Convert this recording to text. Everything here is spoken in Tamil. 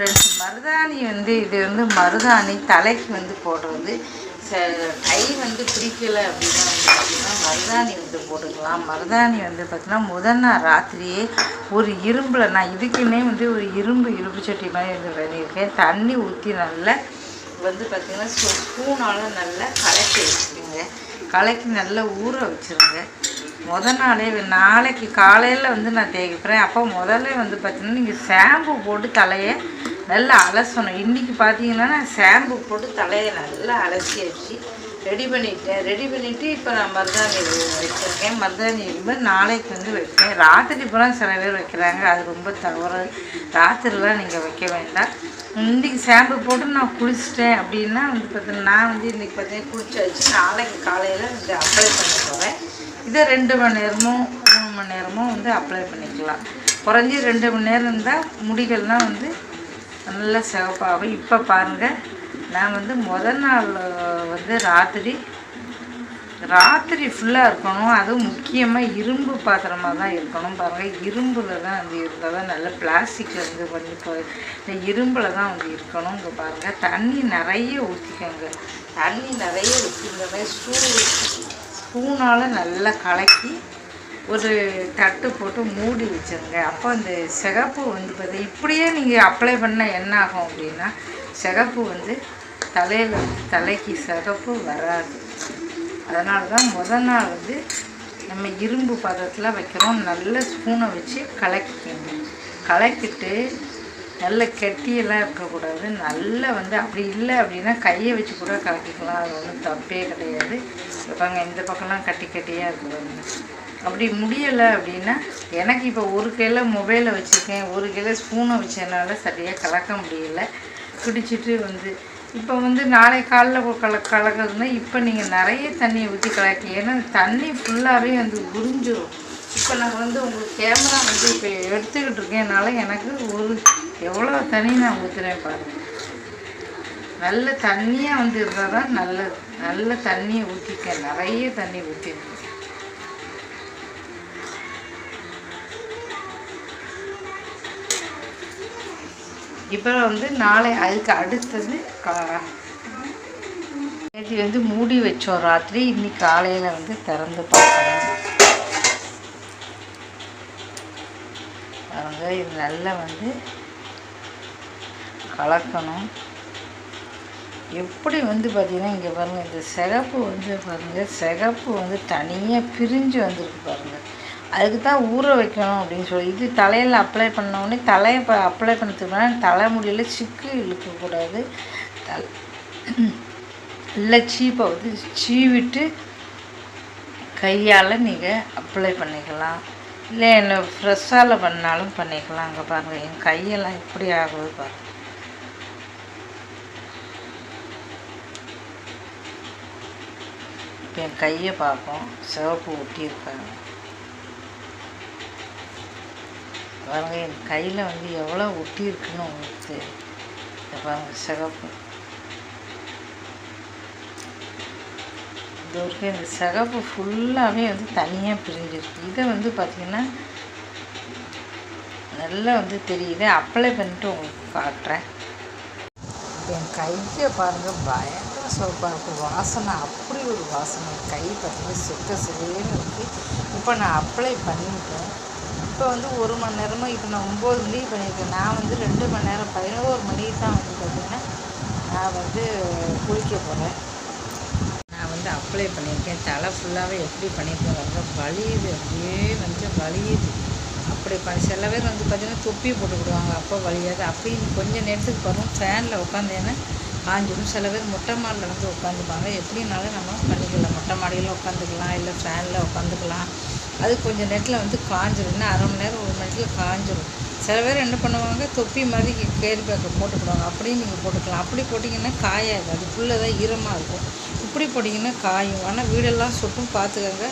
ஃப்ரெண்ட்ஸ் மருதாணி வந்து இது வந்து மருதாணி தலைக்கு வந்து போடுறது. ச கை வந்து பிடிக்கலை அப்படின்னா வந்து பார்த்திங்கன்னா மருதாணி வந்து போட்டுக்கலாம். மருதாணி வந்து பார்த்திங்கன்னா முதல் நாள் ராத்திரியே ஒரு இரும்பில் நான் இதுக்குன்னே வந்து ஒரு இரும்பு இரும்பு சட்டி மாதிரி வந்து பண்ணியிருக்கேன் தண்ணி ஊற்றி நல்லா வந்து பார்த்திங்கன்னா ஸ்பூனால் நல்லா கலக்கி வச்சுருங்க கலக்கி நல்லா ஊற வச்சுருங்க. முத நாளே நாளைக்கு காலையில் வந்து நான் தேய்க்கிறேன். அப்போ முதல்ல வந்து பார்த்திங்கன்னா நீங்கள் ஷாம்பு போட்டு தலையை நல்லா அலசணும். இன்றைக்கி பார்த்தீங்கன்னா நான் ஷாம்பு போட்டு தலையை நல்லா அலசி ரெடி பண்ணிட்டேன். ரெடி பண்ணிவிட்டு இப்போ நான் மருதாணி வச்சுருக்கேன் மருதாணி எலும்பு நாளைக்கு வந்து வைப்பேன் ராத்திரி பூரா சில பேர் வைக்கிறாங்க. அது ரொம்ப தவறு. ராத்திரிலாம் நீங்கள் வைக்க வேண்டாம். இன்றைக்கி ஷாம்பு போட்டு நான் குளிச்சிட்டேன் அப்படின்னா வந்து பார்த்தீங்கன்னா நான் வந்து இன்றைக்கி பார்த்தீங்கன்னா குளிச்சாச்சு நாளைக்கு காலையில் வந்து அப்ளை பண்ண போகிறேன் இதை ரெண்டு மணி நேரமும் மூணு மணி நேரமும் வந்து அப்ளை பண்ணிக்கலாம். குறைஞ்சி ரெண்டு மணி நேரம் இருந்தால் முடிகள்லாம் வந்து நல்ல சிவப்பாகும் இப்போ பாருங்கள் நான் வந்து முதல் நாள் வந்து ராத்திரி ராத்திரி ஃபுல்லாக இருக்கணும். அதுவும் முக்கியமாக இரும்பு பாத்திரமாக தான் இருக்கணும் பாருங்கள் இரும்பில் தான் வந்து இருந்தால் தான் நல்ல பிளாஸ்டிக்கில் வந்து பண்ணி போய் இந்த இரும்பில் தான் வந்து இருக்கணும் இங்கே பாருங்கள் தண்ணி நிறைய ஊற்றிக்கோங்க தண்ணி நிறைய ஊற்றிங்க ஸ்பூ ஸ்பூனால் நல்லா கலக்கி ஒரு தட்டு போட்டு மூடி வச்சுருங்க. அப்போ அந்த சிகப்பு வந்து பார்த்தா இப்படியே நீங்கள் அப்ளை பண்ணால் என்ன ஆகும் அப்படின்னா சிகப்பு வந்து தலையில் தலைக்கு சிகப்பு வராது. அதனால தான் முத நாள் வந்து நம்ம இரும்பு பதத்தில் வைக்கிறோம். நல்ல ஸ்பூனை வச்சு கலக்கிக்கணும் கலக்கிட்டு நல்ல கெட்டியெல்லாம் இருக்கக்கூடாது. நல்லா வந்து அப்படி இல்லை அப்படின்னா கையை வச்சு கூட கலக்கிக்கலாம். அது ஒன்றும் தப்பே கிடையாது. பாருங்க இந்த பக்கம்லாம் கட்டி கட்டியாக இருக்குது அப்படி முடியலை அப்படின்னா எனக்கு இப்போ ஒரு கையில் மொபைலை வச்சுருக்கேன் ஒரு கையில் ஸ்பூனை வச்சதுனால சரியாக கலக்க முடியல. பிடிச்சிட்டு வந்து இப்போ வந்து நாளை காலைல கல கலக்கிறதுனா இப்போ நீங்கள் நிறைய தண்ணியை ஊற்றி கலக்கி ஏன்னா தண்ணி ஃபுல்லாகவே வந்து உறிஞ்சிரும். இப்போ நான் வந்து உங்களுக்கு கேமரா வந்து இப்போ எடுத்துக்கிட்டு இருக்கேனால எனக்கு ஒரு எவ்வளோ தண்ணி நான் ஊற்றுறேன் பாருங்கள் நல்ல தண்ணியாக வந்து இருந்தால் தான் நல்லது. நல்ல தண்ணியை ஊற்றிக்க நிறைய தண்ணி ஊற்றிருக்கேன் இப்போ வந்து நாளை அதுக்கு அடுத்தது நேற்று வந்து மூடி வச்சோம் ராத்திரி. இன்னைக்கு காலையில் வந்து திறந்து பார்க்கணும். பாருங்க இது நல்லா வந்து கலக்கணும். எப்படி வந்து பார்த்திங்கன்னா இங்கே பாருங்கள் இந்த சிகப்பு வந்து பாருங்கள் சிகப்பு வந்து தனியாக பிரிஞ்சு வந்திருக்கு பாருங்கள் அதுக்கு தான் ஊற வைக்கணும் அப்படின்னு சொல்லி. இது தலையில் அப்ளை பண்ணோடனே தலையை இப்போ அப்ளை பண்ணுறதுக்கு தலை தலைமுடியில் சிக்கு இழுக்கக்கூடாது தல் நல்லா சீப்பை வந்து சீவிட்டு கையால் நீங்கள் அப்ளை பண்ணிக்கலாம். இல்லை என்ன ஃப்ரெஷ்ஷால் பண்ணாலும் பண்ணிக்கலாம். அங்கே பாருங்கள் என் கையெல்லாம் எப்படி ஆகுது பாருங்கள் இப்போ என் கையை பார்ப்போம். சிவப்பு ஒட்டியிருக்காங்க. பாருங்க என் கையில் வந்து எவ்வளோ ஒட்டி இருக்குன்னு உங்களுக்கு தெரியும். இதை பாருங்க சிகப்பு. இது வரைக்கும் இந்த சிகப்பு ஃபுல்லாகவே வந்து தனியாக பிரிஞ்சிருக்கு. இதை வந்து பார்த்திங்கன்னா நல்லா வந்து தெரியுது. அப்ளை பண்ணிட்டு உங்களுக்கு காட்டுறேன். என் கையை பாருங்கள் பயங்கர சோப்பாக இருக்குது வாசனை அப்படி ஒரு வாசனை. கை பார்த்திங்கன்னா சுத்த சிலையேன்னு இருக்குது இப்போ நான் அப்ளை பண்ணிவிட்டேன் இப்போ வந்து ஒரு மணி நேரமாக இப்போ நான் ஒம்பது மணி பண்ணியிருக்கேன். நான் வந்து ரெண்டு மணி நேரம் பதினோரு மணிக்கு தான் வந்து பார்த்திங்கன்னா நான் வந்து குளிக்க போகிறேன் நான் வந்து அப்ளை பண்ணியிருக்கேன். தலை ஃபுல்லாகவே எப்படி பண்ணியிருக்கேன் பாருங்க. வலியுது அப்படியே வந்து வலியுது அப்படி ப சில பேர் வந்து பார்த்திங்கன்னா தொப்பி போட்டுக்கிடுவாங்க அப்போ வலியாது. அப்படின்னு கொஞ்சம் நேரத்துக்கு வரும் ஃபேனில் உட்காந்தேன்னா காஞ்சிடும் சில பேர் மொட்டை மாடியில் வந்து உட்காந்துப்பாங்க. எப்படினாலும் நம்ம பண்ணிக்கலாம். மொட்டை மாடியில் உட்காந்துக்கலாம். இல்லை ஃபேனில் உட்காந்துக்கலாம். அது கொஞ்சம் நேரத்தில் வந்து காஞ்சிடும் இன்னும் அரை மணி நேரம் ஒரு மணி நேரத்தில் காஞ்சிடும் சில பேர் என்ன பண்ணுவாங்க தொப்பி மாதிரி கேரி பேக்கை போட்டுக்கிடுவாங்க. அப்படியும் நீங்கள் போட்டுக்கலாம். அப்படி போட்டிங்கன்னா காயாது அது ஃபுல்லாக தான் ஈரமாக இருக்கும். இப்படி போட்டிங்கன்னா காயும். ஆனால் வீடெல்லாம் சுட்டும் பார்த்துக்கோங்க